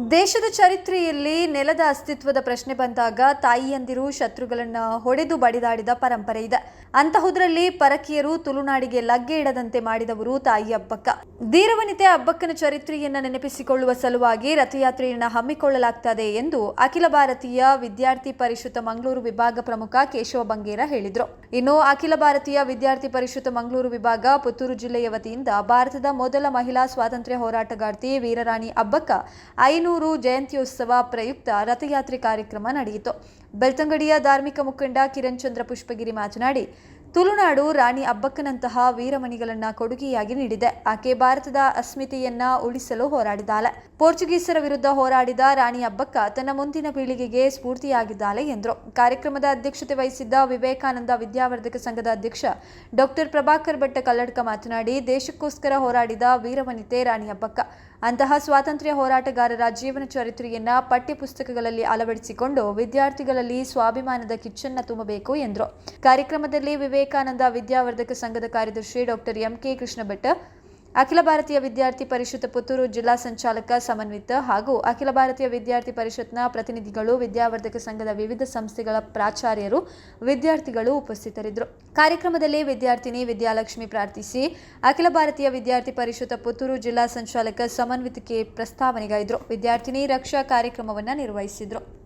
ದೇಶದ ಚರಿತ್ರೆಯಲ್ಲಿ ನೆಲದ ಅಸ್ತಿತ್ವದ ಪ್ರಶ್ನೆ ಬಂದಾಗ ತಾಯಿಯಂದಿರು ಶತ್ರುಗಳನ್ನ ಹೊಡೆದು ಬಡಿದಾಡಿದ ಪರಂಪರೆ ಇದೆ. ಅಂತಹುದರಲ್ಲಿ ಪರಕೀಯರು ತುಳುನಾಡಿಗೆ ಲಗ್ಗೆ ಇಡದಂತೆ ಮಾಡಿದವರು ತಾಯಿ ಅಬ್ಬಕ್ಕ. ಧೀರವನಿತೆ ಅಬ್ಬಕ್ಕನ ಚರಿತ್ರೆಯನ್ನ ನೆನಪಿಸಿಕೊಳ್ಳುವ ಸಲುವಾಗಿ ರಥಯಾತ್ರೆಯನ್ನ ಹಮ್ಮಿಕೊಳ್ಳಲಾಗ್ತದೆ ಎಂದು ಅಖಿಲ ಭಾರತೀಯ ವಿದ್ಯಾರ್ಥಿ ಪರಿಷತ್ ಮಂಗಳೂರು ವಿಭಾಗ ಪ್ರಮುಖ ಕೇಶವ ಬಂಗೇರ ಹೇಳಿದರು. ಇನ್ನು ಅಖಿಲ ಭಾರತೀಯ ವಿದ್ಯಾರ್ಥಿ ಪರಿಷತ್ ಮಂಗಳೂರು ವಿಭಾಗ ಪುತ್ತೂರು ಜಿಲ್ಲೆಯ ವತಿಯಿಂದ ಭಾರತದ ಮೊದಲ ಮಹಿಳಾ ಸ್ವಾತಂತ್ರ್ಯ ಹೋರಾಟಗಾರ್ತಿ ವೀರರಾಣಿ ಅಬ್ಬಕ್ಕ ಐನೂರು ಜಯಂತ್ಯೋತ್ಸವ ಪ್ರಯುಕ್ತ ರಥಯಾತ್ರೆ ಕಾರ್ಯಕ್ರಮ ನಡೆಯಿತು. ಬೆಳ್ತಂಗಡಿಯ ಧಾರ್ಮಿಕ ಮುಖಂಡ ಕಿರಣ್ ಚಂದ್ರ ಪುಷ್ಪಗಿರಿ ಮಾತನಾಡಿ, ತುಳುನಾಡು ರಾಣಿ ಅಬ್ಬಕ್ಕನಂತಹ ವೀರಮಣಿಗಳನ್ನ ಕೊಡುಗೆಯಾಗಿ ನೀಡಿದೆ. ಆಕೆ ಭಾರತದ ಅಸ್ಮಿತೆಯನ್ನ ಉಳಿಸಲು ಹೋರಾಡಿದಾಳೆ. ಪೋರ್ಚುಗೀಸರ ವಿರುದ್ಧ ಹೋರಾಡಿದ ರಾಣಿ ಅಬ್ಬಕ್ಕ ತನ್ನ ಮುಂದಿನ ಪೀಳಿಗೆಗೆ ಸ್ಫೂರ್ತಿಯಾಗಿದ್ದಾಳೆ ಎಂದರು. ಕಾರ್ಯಕ್ರಮದ ಅಧ್ಯಕ್ಷತೆ ವಹಿಸಿದ್ದ ವಿವೇಕಾನಂದ ವಿದ್ಯಾವರ್ಧಕ ಸಂಘದ ಅಧ್ಯಕ್ಷ ಡಾಕ್ಟರ್ ಪ್ರಭಾಕರ್ ಭಟ್ಟ ಕಲ್ಲಡ್ಕ ಮಾತನಾಡಿ, ದೇಶಕ್ಕೋಸ್ಕರ ಹೋರಾಡಿದ ವೀರವನಿತೆ ರಾಣಿ ಅಬ್ಬಕ್ಕ. ಅಂತಹ ಸ್ವಾತಂತ್ರ್ಯ ಹೋರಾಟಗಾರರ ಜೀವನ ಚರಿತ್ರೆಯನ್ನ ಪಠ್ಯಪುಸ್ತಕಗಳಲ್ಲಿ ಅಳವಡಿಸಿಕೊಂಡು ವಿದ್ಯಾರ್ಥಿಗಳಲ್ಲಿ ಸ್ವಾಭಿಮಾನದ ಕಿಚ್ಚನ್ನ ತುಂಬಬೇಕು ಎಂದರು. ಕಾರ್ಯಕ್ರಮದಲ್ಲಿ ವಿವೇಕಾನಂದ ವಿದ್ಯಾವರ್ಧಕ ಸಂಘದ ಕಾರ್ಯದರ್ಶಿ ಡಾಕ್ಟರ್ ಎಂಕೆ ಕೃಷ್ಣ ಭಟ್ ಅಖಿಲ ಭಾರತೀಯ ವಿದ್ಯಾರ್ಥಿ ಪರಿಷತ್ ಪುತ್ತೂರು ಜಿಲ್ಲಾ ಸಂಚಾಲಕ ಸಮನ್ವಿತ ಹಾಗೂ ಅಖಿಲ ಭಾರತೀಯ ವಿದ್ಯಾರ್ಥಿ ಪರಿಷತ್ನ ಪ್ರತಿನಿಧಿಗಳು ವಿದ್ಯಾವರ್ಧಕ ಸಂಘದ ವಿವಿಧ ಸಂಸ್ಥೆಗಳ ಪ್ರಾಚಾರ್ಯರು, ವಿದ್ಯಾರ್ಥಿಗಳು ಉಪಸ್ಥಿತರಿದ್ದರು. ಕಾರ್ಯಕ್ರಮದಲ್ಲಿ ವಿದ್ಯಾರ್ಥಿನಿ ವಿದ್ಯಾಲಕ್ಷ್ಮಿ ಪ್ರಾರ್ಥಿಸಿ ಅಖಿಲ ಭಾರತೀಯ ವಿದ್ಯಾರ್ಥಿ ಪರಿಷತ್ ಪುತ್ತೂರು ಜಿಲ್ಲಾ ಸಂಚಾಲಕ ಸಮನ್ವಿತಕ್ಕೆ ಪ್ರಸ್ತಾವನೆಗೈದರು ವಿದ್ಯಾರ್ಥಿನಿ ರಕ್ಷಾ ಕಾರ್ಯಕ್ರಮವನ್ನು ನಿರ್ವಹಿಸಿದರು.